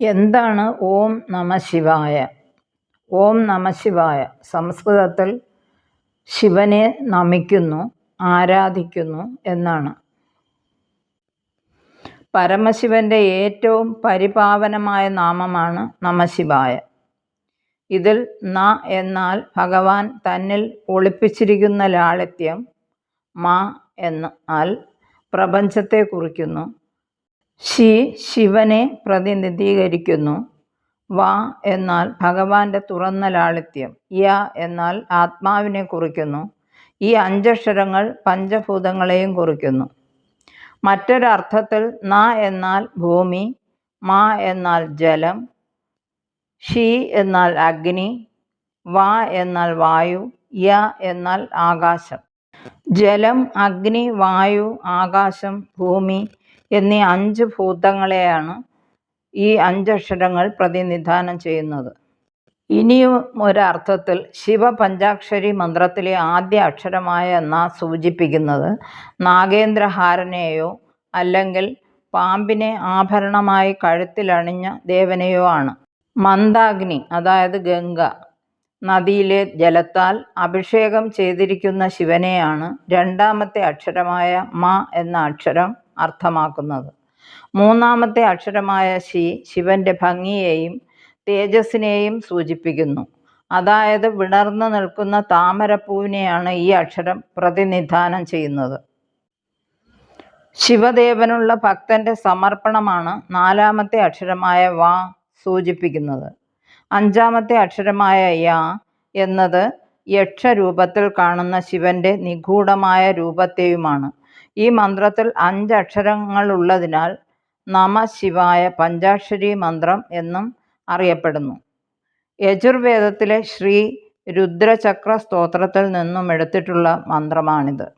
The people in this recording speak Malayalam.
എന്താണ് ഓം നമ ശിവായ? ഓം നമ ശിവായ. സംസ്കൃതത്തിൽ ശിവനെ നമിക്കുന്നു ആരാധിക്കുന്നു എന്നാണ്. പരമശിവന്റെ ഏറ്റവും പരിപാവനമായ നാമമാണ് നമശിവായ ഇതിൽ ന എന്നാൽ ഭഗവാൻ തന്നിൽ ഒളിപ്പിച്ചിരിക്കുന്ന ലാളിത്യം മാ എന്നാൽ പ്രപഞ്ചത്തെ കുറിക്കുന്നു. ശി ശിവനെ പ്രതിനിധീകരിക്കുന്നു. വ എന്നാൽ ഭഗവാന്റെ തുറന്ന ലാളിത്യം. യ എന്നാൽ ആത്മാവിനെ കുറിക്കുന്നു. ഈ അഞ്ചക്ഷരങ്ങൾ പഞ്ചഭൂതങ്ങളെയും കുറിക്കുന്നു. മറ്റൊരർത്ഥത്തിൽ ന എന്നാൽ ഭൂമി മാ എന്നാൽ ജലം ഷി എന്നാൽ അഗ്നി വ എന്നാൽ വായു യ എന്നാൽ ആകാശം. ജലം അഗ്നി വായു ആകാശം ഭൂമി എന്നീ അഞ്ച് ഭൂതങ്ങളെയാണ് ഈ അഞ്ചക്ഷരങ്ങൾ പ്രതിനിധാനം ചെയ്യുന്നത്. ഇനിയും ഒരർത്ഥത്തിൽ ശിവപഞ്ചാക്ഷരി മന്ത്രത്തിലെ ആദ്യ അക്ഷരമായ എന്ന സൂചിപ്പിക്കുന്നത്? നാഗേന്ദ്രഹാരനെയോ അല്ലെങ്കിൽ പാമ്പിനെ ആഭരണമായി കഴുത്തിലണിഞ്ഞ ദേവനെയോ ആണ്. മന്ദാഗ്നി അതായത് ഗംഗ നദിയിലെ ജലത്താൽ അഭിഷേകം ചെയ്തിരിക്കുന്ന ശിവനെയാണ് രണ്ടാമത്തെ അക്ഷരമായ മ എന്ന അക്ഷരം അർത്ഥമാക്കുന്നത്. മൂന്നാമത്തെ അക്ഷരമായ ശി ശിവന്റെ ഭംഗിയെയും തേജസ്സിനെയും സൂചിപ്പിക്കുന്നു. അതായത് വിടർന്നു നിൽക്കുന്ന താമരപ്പൂവിനെയാണ് ഈ അക്ഷരം പ്രതിനിധാനം ചെയ്യുന്നത്. ശിവദേവനുള്ള ഭക്തന്റെ സമർപ്പണമാണ് നാലാമത്തെ അക്ഷരമായ വാ സൂചിപ്പിക്കുന്നത്. അഞ്ചാമത്തെ അക്ഷരമായ യാ എന്നത് യക്ഷരൂപത്തിൽ കാണുന്ന ശിവന്റെ നിഗൂഢമായ രൂപത്തെയുമാണ്. ഈ മന്ത്രത്തിൽ അഞ്ച് അക്ഷരങ്ങളുള്ളതിനാൽ നമ ശിവായ പഞ്ചാക്ഷരി മന്ത്രം എന്നും അറിയപ്പെടുന്നു. യജുർവേദത്തിലെ ശ്രീ രുദ്രചക്ര സ്തോത്രത്തിൽ നിന്നും എടുത്തിട്ടുള്ള മന്ത്രമാണിത്.